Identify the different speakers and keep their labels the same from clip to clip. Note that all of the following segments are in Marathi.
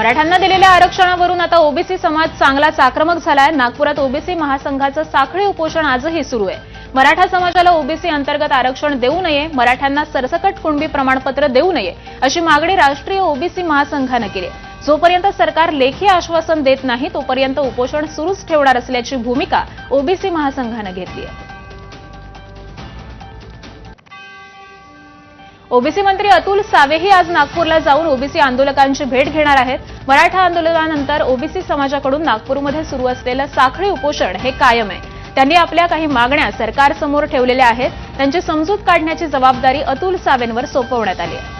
Speaker 1: मराठ्यांना दिलेल्या आरक्षणावरून आता ओबीसी समाज चांगलाच आक्रमक झालाय. नागपुरात ओबीसी महासंघाचं साखळी उपोषण आजही सुरू आहे. मराठा समाजाला ओबीसी अंतर्गत आरक्षण देऊ नये मराठ्यांना सरसकट कुणबी प्रमाणपत्र देऊ नये अशी मागणी राष्ट्रीय ओबीसी महासंघानं केली आहे. जोपर्यंत सरकार लेखी आश्वासन देत नाही तोपर्यंत उपोषण सुरूच ठेवणार असल्याची भूमिका ओबीसी महासंघानं घेतली आहे. ओबीसी मंत्री अतुल सावेही आज नागपूरला जाऊन ओबीसी आंदोलकांची भेट घेणार आहेत. मराठा आंदोलनानंतर ओबीसी समाजाकडून नागपूरमध्ये सुरू असलेलं साखळी उपोषण हे कायम आहे. त्यांनी आपल्या काही मागण्या सरकारसमोर ठेवलेल्या आहेत. त्यांची समजूत काढण्याची जबाबदारी अतुल सावेंवर सोपवण्यात आली आहे.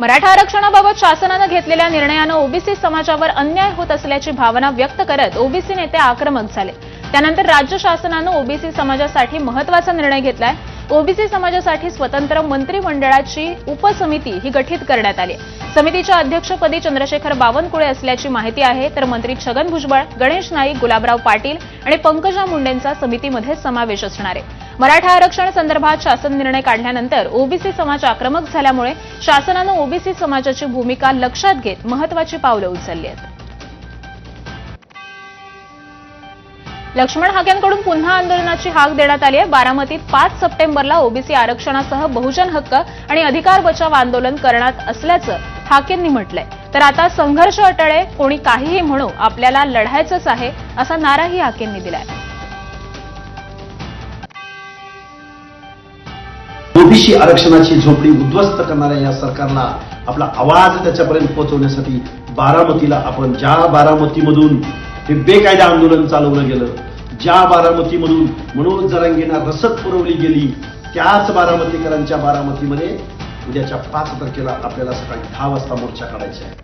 Speaker 1: मराठा आरक्षणाबाबत शासनानं घेतलेल्या निर्णयानं ओबीसी समाजावर अन्याय होत असल्याची भावना व्यक्त करत ओबीसी नेते आक्रमक झाले. त्यानंतर राज्य शासनानं ओबीसी समाजासाठी महत्त्वाचा निर्णय घेतलाय. ओबीसी समाजासाठी स्वतंत्र मंत्रिमंडळाची उपसमिती ही गठीत करण्यात आली. समितीच्या अध्यक्षपदी चंद्रशेखर बावनकुळे असल्याची माहिती आहे तर मंत्री छगन भुजबळ गणेश नाईक गुलाबराव पाटील आणि पंकजा मुंडेंचा समितीमध्ये समावेश असणार आहे. मराठा आरक्षण संदर्भात शासन निर्णय काढल्यानंतर ओबीसी समाज आक्रमक झाल्यामुळे शासनानं ओबीसी समाजाची भूमिका लक्षात घेत महत्वाची पावलं उचलली आहेत. लक्ष्मण हाक्यांकडून पुन्हा आंदोलनाची हाक देण्यात आली आहे. बारामतीत पाच सप्टेंबरला ओबीसी आरक्षणासह बहुजन हक्क आणि अधिकार बचाव आंदोलन करणार असल्याचं हाकेंनी म्हटलंय. तर आता संघर्ष अटळे कोणी काहीही म्हणू आपल्याला लढायचंच आहे असा नाराही हाकेंनी दिलाय.
Speaker 2: ओबीसी आरक्षणाची झोपडी उद्ध्वस्त करणाऱ्या या सरकारला आपला आवाज त्याच्यापर्यंत पोहोचवण्यासाठी बारामतीला आपण ज्या बारामतीमधून हे बेकायदा आंदोलन चालवलं गेलं. ज्या बारामतीमधून मनोज जरांगेंना रसद पुरवली गेली त्याच बारामतीकरांच्या बारामतीमध्ये उद्याच्या पाच तारखेला आपल्याला सकाळी दहा वाजता मोर्चा काढायचा आहे.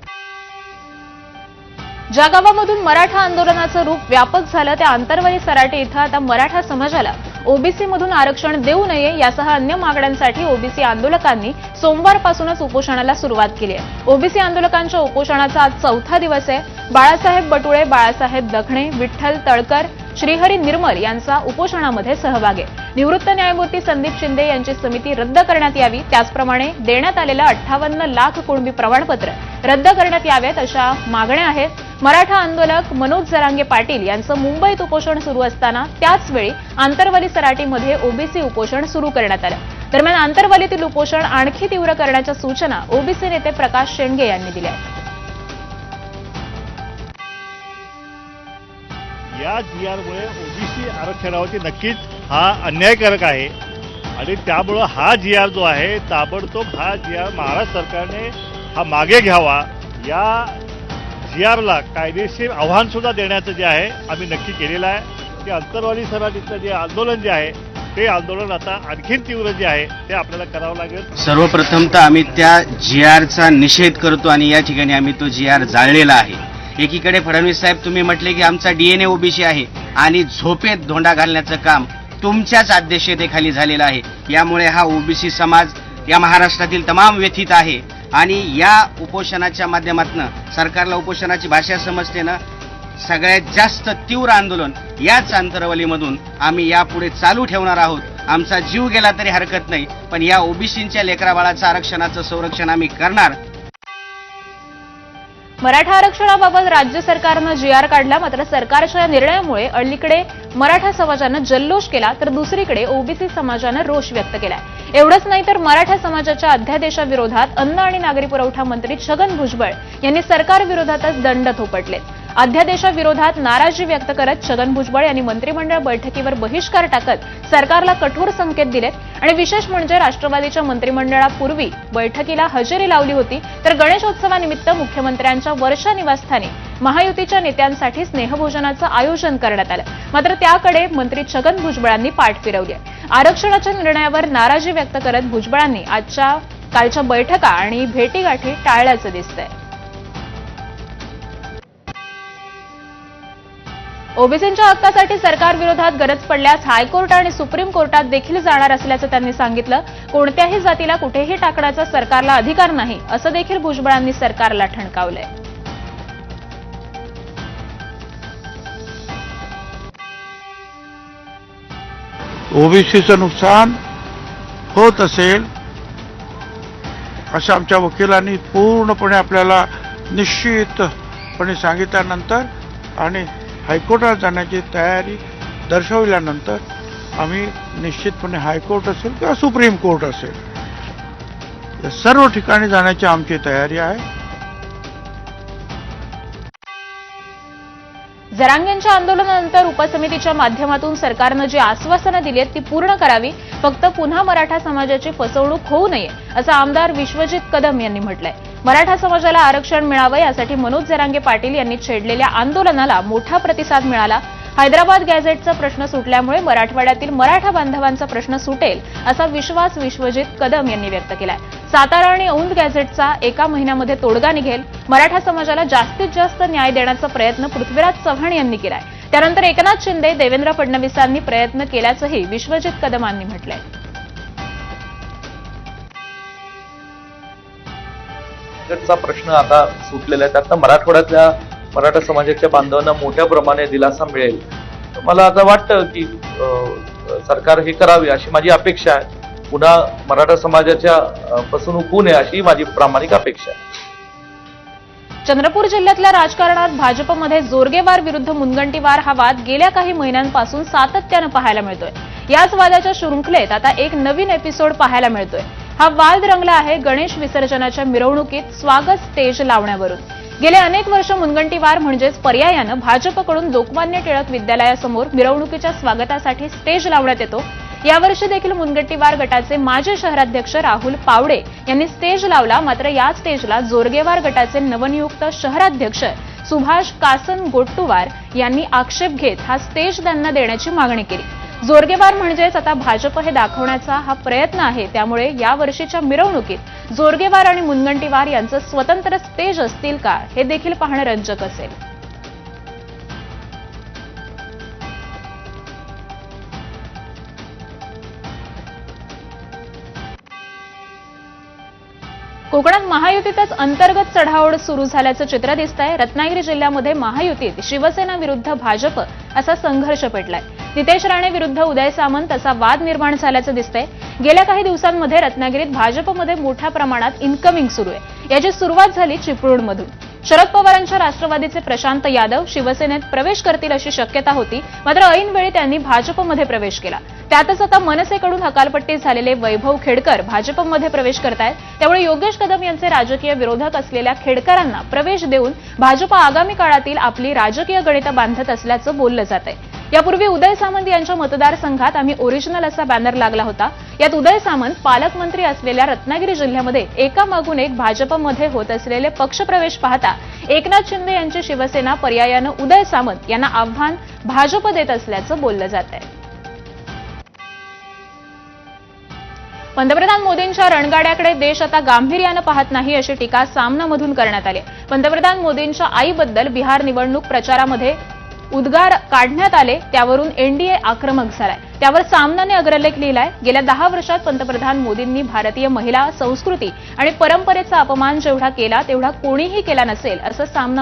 Speaker 1: ज्या गावामधून मराठा आंदोलनाचं रूप व्यापक झालं त्या आंतरवली सराटे इथं आता मराठा समाजाला ओबीसी मधून आरक्षण देऊ नये यासह अन्य मागण्यांसाठी ओबीसी आंदोलकांनी सोमवारपासूनच उपोषणाला सुरुवात केली आहे. ओबीसी आंदोलकांच्या उपोषणाचा आज चौथा दिवस आहे. बाळासाहेब बटुळे बाळासाहेब दखणे विठ्ठल तळकर श्रीहरी निर्मल यांचा उपोषणामध्ये सहभाग आहे. निवृत्त न्यायमूर्ती संदीप शिंदे यांची समिती रद्द करण्यात यावी. त्याचप्रमाणे देण्यात आलेलं अठ्ठावन्न लाख कुणबी प्रमाणपत्र रद्द करण्यात यावेत अशा मागण्या आहेत. मराठा आंदोलक मनोज जरांगे पाटील यांचं मुंबईत उपोषण सुरू असताना त्याचवेळी आंतरवली सराटीमध्ये ओबीसी उपोषण सुरू करण्यात आलं. दरम्यान आंतरवलीतील उपोषण आणखी तीव्र करण्याच्या सूचना ओबीसी नेते प्रकाश शेंडगे यांनी दिल्या आहेत.
Speaker 3: या जीआरमुळे ओबीसी आरक्षणावरती नक्कीच हा अन्यायकारक आहे. आणि त्यामुळं हा जी आर जो आहे ताबडतोब हा जी आर महाराष्ट्र सरकारने हा मागे घ्यावा. या जी आरला कायदेशीर आव्हान सुद्धा देण्याचं जे आहे आम्ही नक्की केलेलं आहे. की अंतरवाली सराटीचं जे आंदोलन जे आहे ते आंदोलन आता आणखीन तीव्र जे आहे ते आपल्याला करावं लागेल.
Speaker 4: सर्वप्रथम तर आम्ही त्या जी आरचा निषेध करतो आणि या ठिकाणी आम्ही तो जी आर जाळलेला आहे. एकीकडे फडणवीस साहेब तुम्ही म्हटले की आमचा डीएनए ओबीसी आहे आणि झोपेत धोंडा घालण्याचं काम तुमच्याच अध्यक्षतेखाली झालेला आहे. यामुळे हा ओबीसी समाज या महाराष्ट्रातील तमाम व्यथित आहे. आणि या उपोषणाच्या माध्यमातून सरकारला उपोषणाची भाषा समजते ना सगळ्यात जास्त तीव्र आंदोलन याच अंतरवलीमधून आम्ही यापुढे चालू ठेवणार आहोत. आमचा जीव गेला तरी हरकत नाही पण या ओबीसींच्या लेकराबाळाचं आरक्षणाचं संरक्षण आम्ही करणार
Speaker 1: मराठा आरक्षणाबाबत राज्य सरकारनं जी आर काढला मात्र सरकारच्या या निर्णयामुळे अलीकडे मराठा समाजानं जल्लोष केला तर दुसरीकडे ओबीसी समाजानं रोष व्यक्त केलाय. एवढंच नाही तर मराठा समाजाच्या अध्यादेशाविरोधात अन्न आणि नागरी पुरवठा मंत्री छगन भुजबळ यांनी सरकारविरोधातच दंड थोपटलेत. अध्यादेशाविरोधात नाराजी व्यक्त करत छगन भुजबळ यांनी मंत्रिमंडळ बैठकीवर बहिष्कार टाकत सरकारला कठोर संकेत दिलेत. आणि विशेष म्हणजे राष्ट्रवादीच्या मंत्रिमंडळापूर्वी बैठकीला हजेरी लावली होती. तर गणेशोत्सवानिमित्त मुख्यमंत्र्यांच्या वर्षा निवासस्थानी महायुतीच्या नेत्यांसाठी स्नेहभोजनाचं आयोजन करण्यात आलं. मात्र त्याकडे मंत्री छगन भुजबळांनी पाठ फिरवली आहे. आरक्षणाच्या निर्णयावर नाराजी व्यक्त करत भुजबळांनी आजच्या कालच्या बैठका आणि भेटीगाठी टाळल्याचं दिसतंय. ओबीसींच्या हक्कासाठी सरकारविरोधात गरज पडल्यास हायकोर्ट आणि सुप्रीम कोर्टात देखील जाणार असल्याचं त्यांनी सांगितलं. कोणत्याही जातीला कुठेही टाकण्याचा सरकारला अधिकार नाही असं देखील भुजबळांनी सरकारला ठणकावलंय.
Speaker 5: ओबीसीचं नुकसान होत असेल असं आमच्या वकिलांनी पूर्णपणे आपल्याला निश्चितपणे सांगितल्यानंतर आणि हायकोर्टात जाण्याची तयारी दर्शविल्यानंतर आम्ही निश्चितपणे हायकोर्ट असेल किंवा सुप्रीम कोर्ट असेल. या सर्व ठिकाणी जाण्याची आमची तयारी आहे.
Speaker 1: जरांगेंच्या आंदोलनानंतर उपसमितीच्या माध्यमातून सरकारनं जी आश्वासनं दिली आहेत ती पूर्ण करावी. फक्त पुन्हा मराठा समाजाची फसवणूक होऊ नये असं आमदार विश्वजित कदम यांनी म्हटलंय. मराठा समाजाला आरक्षण मिळावं यासाठी मनोज जरांगे पाटील यांनी छेडलेल्या आंदोलनाला मोठा प्रतिसाद मिळाला. हैदराबाद गॅझेटचा प्रश्न सुटल्यामुळे मराठवाड्यातील मराठा बांधवांचा प्रश्न सुटेल असा विश्वास विश्वजित कदम यांनी व्यक्त केलाय. सातारा आणि औंध गॅझेटचा एका महिन्यामध्ये तोडगा निघेल. मराठा समाजाला जास्तीत जास्त न्याय देण्याचा प्रयत्न पृथ्वीराज चव्हाण यांनी केलाय. त्यानंतर एकनाथ शिंदे देवेंद्र फडणवीसांनी प्रयत्न केल्याचंही विश्वजित कदमांनी म्हटलंय.
Speaker 6: चा प्रश्न आता सुटलेला आहे. त्यातनं मराठवाड्यातल्या मराठा समाजाच्या बांधवांना मोठ्या प्रमाणे दिलासा मिळेल. मला आता वाटतं की सरकार हे करावे अशी माझी अपेक्षा आहे. पुन्हा मराठा समाजाच्या फसवणूक होऊ नये अशी माझी प्रामाणिक अपेक्षा आहे.
Speaker 1: चंद्रपूर जिल्ह्यातल्या राजकारणात भाजपमध्ये जोरगेवार विरुद्ध मुनगंटीवार हा वाद गेल्या काही महिन्यांपासून सातत्यानं पाहायला मिळतोय. याच वादाच्या शृंखलेत आता एक नवीन एपिसोड पाहायला मिळतोय. हा वाद रंगला आहे गणेश विसर्जनाच्या मिरवणुकीत स्वागत स्टेज लावण्यावरून. गेले अनेक वर्ष मुनगंटीवार म्हणजेच पर्यायानं भाजपकडून लोकमान्य टिळक विद्यालयासमोर मिरवणुकीच्या स्वागतासाठी स्टेज लावण्यात येतो. यावर्षी देखील मुनगंटीवार गटाचे माजी शहराध्यक्ष राहुल पावडे यांनी स्टेज लावला मात्र या स्टेजला जोरगेवार गटाचे नवनियुक्त शहराध्यक्ष सुभाष कासन गोट्टुवार यांनी आक्षेप घेत हा स्टेज त्यांना देण्याची मागणी केली. जोरगेवार म्हणजेच आता भाजप हे दाखवण्याचा हा प्रयत्न आहे. त्यामुळे या वर्षीच्या मिरवणुकीत जोरगेवार आणि मुनगंटीवार यांचं स्वतंत्र स्टेज असतील का हे देखील पाहणं रंजक असेल. कोकणात महायुतीतच अंतर्गत चढाओढ सुरू झाल्याचं चित्र दिसतंय. रत्नागिरी जिल्ह्यामध्ये महायुतीत शिवसेना विरुद्ध भाजप असा संघर्ष पेटलाय. नितेश राणे विरुद्ध उदय सामंत असा वाद निर्माण झाल्याचं दिसतंय. गेल्या काही दिवसांमध्ये रत्नागिरीत भाजपमध्ये मोठ्या प्रमाणात इन्कमिंग सुरू आहे. याची सुरुवात झाली चिपळूणमधून. शरद पवारांच्या राष्ट्रवादीचे प्रशांत यादव शिवसेनेत प्रवेश करतील अशी शक्यता होती मात्र ऐनवेळी त्यांनी भाजपमध्ये प्रवेश केला. त्यातच आता मनसेकडून हकालपट्टी झालेले वैभव खेडकर भाजपमध्ये प्रवेश करतायत. त्यामुळे योगेश कदम यांचे राजकीय विरोधक असलेल्या खेडकरांना प्रवेश देऊन भाजप आगामी काळातील आपली राजकीय गणितं बांधत असल्याचं बोललं जात आहे यापूर्वी उदय सामंत यांच्या मतदारसंघात आम्ही ओरिजिनल असा बॅनर लागला होता. यात उदय सामंत पालकमंत्री असलेल्या रत्नागिरी जिल्ह्यामध्ये एकामागून एक भाजपमध्ये होत असलेले पक्षप्रवेश पाहता एकनाथ शिंदे यांची शिवसेना पर्यायानं उदय सामंत यांना आव्हान भाजप देत असल्याचं बोललं जात आहे पंतप्रधान मोदींच्या रणगाड्याकडे देश आता गांभीर्यानं पाहत नाही अशी टीका सामनामधून करण्यात आली पंतप्रधान मोदींच्या आईबद्दल बिहार निवडणूक प्रचारामध्ये उद्गार काढण्यात आले त्यावरून एनडीए आक्रमक झालाय. त्यावर सामनाने अग्रलेख लिहिलाय. गेल्या दहा वर्षात पंतप्रधान मोदींनी भारतीय महिला संस्कृती आणि परंपरेचा अपमान जेवढा केला तेवढा कोणीही केला नसेल असं सामना